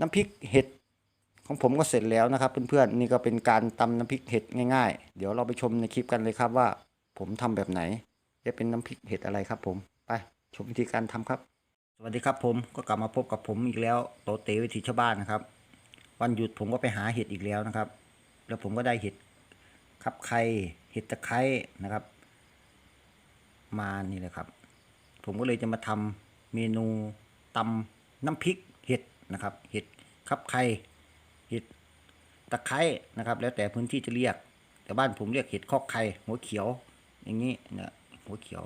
น้ำพริกเห็ดของผมก็เสร็จแล้วนะครับ เพื่อนๆนี่ก็เป็นการตำน้ำพริกเห็ดง่ายๆ เดี๋ยวเราไปชมในคลิปกันเลยครับว่า ผมทำแบบไหน จะเป็นน้ำพริกเห็ดอะไรครับ ผมไปชมวิธีการทำครับ สวัสดีครับผมก็กลับมาพบกับผมอีกแล้วโตเตวิถีชาวบ้านนะครับ วันหยุดผมก็ไปหาเห็ดอีกแล้วนะครับ แล้วผมก็ได้เห็ดขับไข่เห็ดตะไคร้นะครับ มานี่เลยครับ ผมก็เลยจะมาทำเมนูตำน้ำพริก นะครับ เห็ดขับไข่เห็ดตะไคร้นะครับ แล้วแต่พื้นที่จะเรียก แต่บ้านผมเรียกเห็ดคอกไข่หัวเขียว อย่างนี้เนี่ยหัวเขียว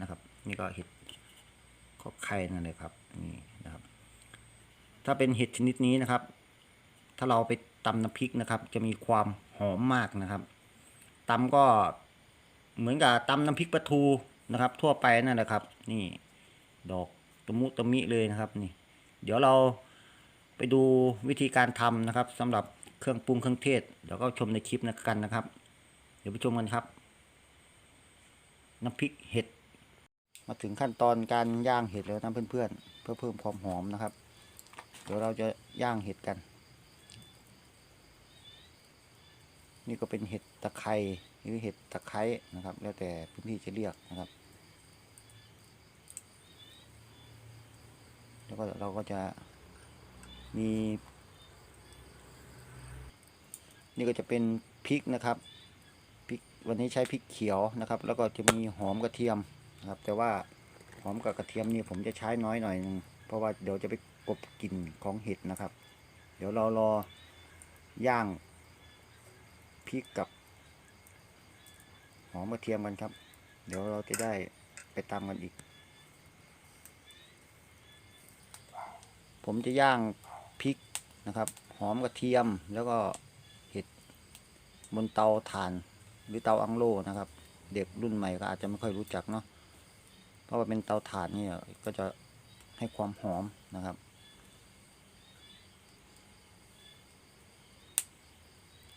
นะครับ นี่ก็เห็ดคอกไข่นั่นเลยครับนี่นะครับ ถ้าเป็นเห็ดชนิดนี้นะครับ ถ้าเราไปตำน้ำพริกนะครับ จะมีความหอมมากนะครับตำก็เหมือนกับตำน้ำพริกปลาทูนะครับ ทั่วไปนั่นแหละครับ นี่ ดอกตะมุตะมิเลยนะครับ นี่ เดี๋ยวเราไปดูวิธีการทำนะครับสำหรับเครื่องปรุงเครื่องเทศเดี๋ยวก็ชมในคลิปนะกันนะครับ เดี๋ยวไปชมกันครับ น้ำพริกเห็ด มาถึงขั้นตอนการย่างเห็ดแล้วนะเพื่อนๆเพื่อเพิ่มความหอมนะครับ เดี๋ยวเราจะย่างเห็ดกัน นี่ก็เป็นเห็ดตะไคร้หรือเห็ดตะไคร้นะครับ แล้วแต่พื้นที่จะเรียกนะครับ แล้ว ก็เราก็จะมี นี่ก็จะเป็นพริกนะครับพริกวันนี้ใช้พริกเขียวนะครับ แล้วก็จะมีหอมกระเทียมนะครับ แต่ว่าหอมกับกระเทียมนี่ผมจะใช้น้อยหน่อยนึงเพราะว่าเดี๋ยวจะไปกลบกลิ่นของเห็ดนะครับ เดี๋ยวเรารอย่างพริกกับหอมกระเทียมกันครับ เดี๋ยวเราจะได้ไปตามกันอีก ผมจะย่างพริกนะครับหอมกระเทียมแล้วก็เห็ดบนเตาถ่านหรือเตาอังโลนะครับ เด็กรุ่นใหม่ก็อาจจะไม่ค่อยรู้จักเนาะเพราะว่าเป็นเตาถ่านนี่ก็จะให้ความหอมนะครับ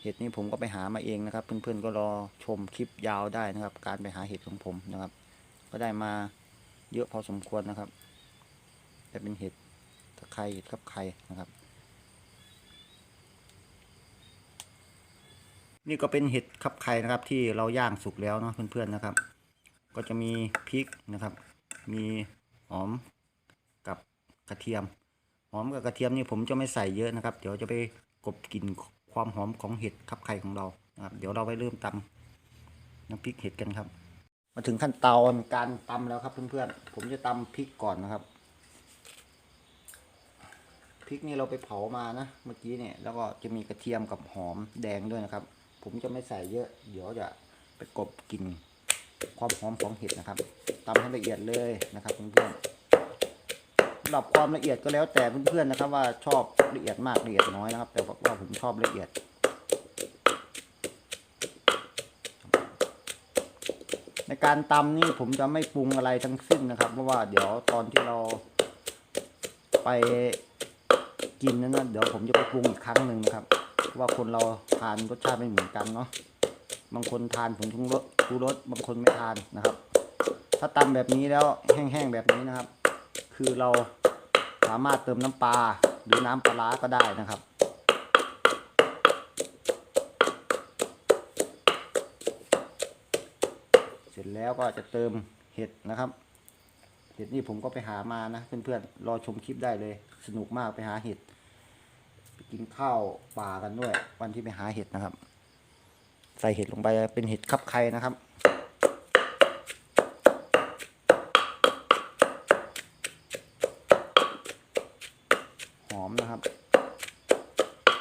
เห็ดนี้ผมก็ไปหามาเองนะครับ เพื่อนๆก็รอชมคลิปยาวได้นะครับ การไปหาเห็ดของผมนะครับ ก็ได้มาเยอะพอสมควรนะครับ แต่เป็นเห็ด ตะไคร้เห็ดกับไข่นะครับ นี่ก็เป็นเห็ดขับไข่นะครับ ที่เราย่างสุกแล้วเนาะเพื่อนๆนะครับ ก็จะมีพริกนะครับ มีหอมกับกระเทียม หอมกับกระเทียมนี่ผมจะไม่ใส่เยอะนะครับ เดี๋ยวจะไปกลบกลิ่นความหอมของเห็ดขับไข่ของเรานะครับ เดี๋ยวเราไปเริ่มตำน้ำพริกเห็ดกันครับ มาถึงขั้นตอนการตำแล้วครับเพื่อนๆผมจะตำพริกก่อนนะครับ ริกนี่เราไปเผามานะ เมื่อกี้เนี่ยแล้วก็จะมีกระเทียมกับหอมแดงด้วยนะครับ ผมจะไม่ใส่เยอะ เดี๋ยวจะไปกบกลิ่นความหอมของเห็ดนะครับตำให้ละเอียดเลยนะครับเพื่อนๆสำหรับความละเอียดก็แล้วแต่เพื่อนๆนะครับ ว่าชอบละเอียดมากละเอียดน้อยนะครับ แต่ว่าผมชอบละเอียดในการตำนี่ผมจะไม่ปรุงอะไรทั้งสิ้นนะครับ เพราะว่าเดี๋ยวตอนที่เราไป กินนั้นนะเดี๋ยวผมจะไปปรุงอีกครั้งหนึ่งนะครับเพราะว่าคนเราทานรสชาติไม่เหมือนกันเนาะบางคนทานผงชูรสชูรสบางคนไม่ทานนะครับ ถ้าตำแบบนี้แล้วแห้งๆแบบนี้นะครับ คือเราสามารถเติมน้ำปลาหรือน้ำปลาร้าก็ได้นะครับเสร็จแล้วก็จะเติมเห็ดนะครับ เห็ดนี่ผมก็ไปหามานะเพื่อนๆรอชมคลิปได้เลย สนุกมากไปหาเห็ดไปกินข้าวป่ากันด้วย วันที่ไปหาเห็ดนะครับ ใส่เห็ดลงไปเป็นเห็ดคับไข่นะครับหอมนะครับ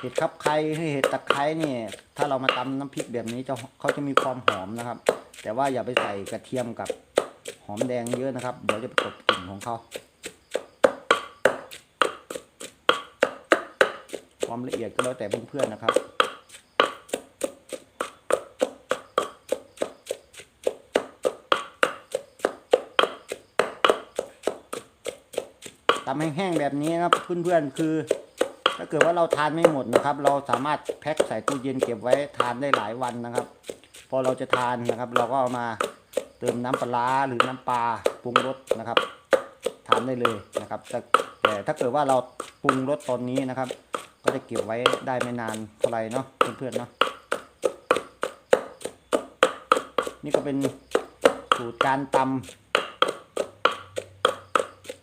เห็ดคับไข่หรือเห็ดตะไคร้นี่ถ้าเรามาตำน้ำพริกแบบนี้จะเขาจะมีความหอมนะครับ แต่ว่าอย่าไปใส่กระเทียมกับ หอมแดงเยอะนะครับ เดี๋ยวจะไปกลบกลิ่นของเขาความละเอียดก็แล้วแต่เพื่อนๆนะครับตำแห้งๆแบบนี้นะครับเพื่อนๆคือ ถ้าเกิดว่าเราทานไม่หมดนะครับ เราสามารถแพ็คใส่ตู้เย็นเก็บไว้ทานได้หลายวันนะครับ พอเราจะทานนะครับ เราก็เอามา เติมน้ำปลาหรือน้ำปลาปรุงรสนะครับทานได้เลยนะครับแต่แต่ถ้าเกิดว่าเราปรุงรสตอนนี้นะครับ ก็จะเก็บไว้ได้ไม่นานเท่าไหร่เนาะเพื่อนๆเนาะนี่ก็เป็นสูตรการตำ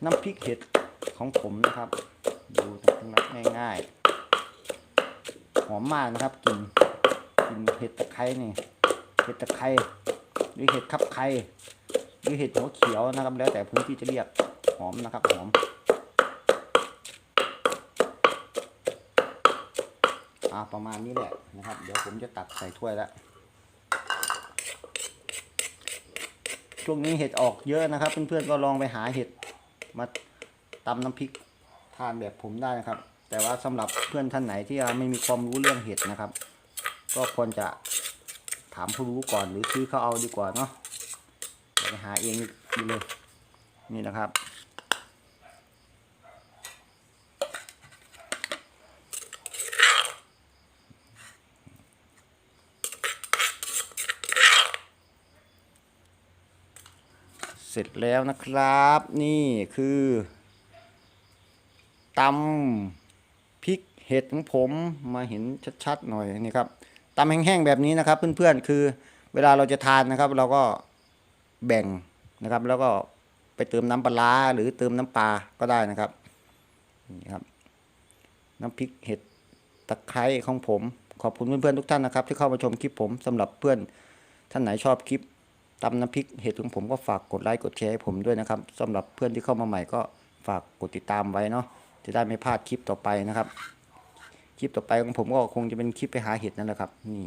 น้ำพริกเห็ดของผมนะครับดูนะครับง่ายๆหอมมากนะครับกลิ่นกลิ่นเห็ดตะไคร้นี่เห็ดตะไคร้ หรือเห็ดคับไคร้หรือเห็ดหัวเขียวนะครับ แล้วแต่พื้นที่จะเรียกหอมนะครับหอมอ่าประมาณนี้แหละนะครับ เดี๋ยวผมจะตักใส่ถ้วยแล้วช่วงนี้เห็ดออกเยอะนะครับ เพื่อนๆก็ลองไปหาเห็ดมาตำน้ำพริกทานแบบผมได้นะครับ แต่ว่าสำหรับเพื่อนท่านไหนที่ไม่มีความรู้เรื่องเห็ดนะครับ ก็ควรจะ ถามผู้รู้ก่อนหรือซื้อเขาเอาดีกว่าเนาะอย่าไปหาเองดีเลย นี่นะครับเสร็จแล้วนะครับ นี่คือตำพริกเห็ดของผมมาเห็นชัดๆหน่อยนี่ครับ ตำแห้งๆแบบนี้นะครับ เพื่อนๆคือเวลาเราจะทานนะครับ เราก็แบ่งนะครับ แล้วก็ไปเติมน้ำปลาหรือเติมน้ำปลาก็ได้นะครับนี่ครับ น้ำพริกเห็ดตะไคร้ของผม ขอบคุณเพื่อนๆทุกท่านนะครับ ที่เข้ามาชมคลิปผมสำหรับเพื่อนท่านไหนชอบคลิปตำน้ำพริกเห็ดของผมก็ฝากกดไลค์กดแชร์ให้ผมด้วยนะครับสำหรับเพื่อนที่เข้ามาใหม่ก็ฝากกดติดตามไว้เนาะจะได้ไม่พลาดคลิปต่อไปนะครับ คลิปต่อไปของผมก็คงจะเป็นคลิปไปหาเห็ดนั่นแหละครับ นี่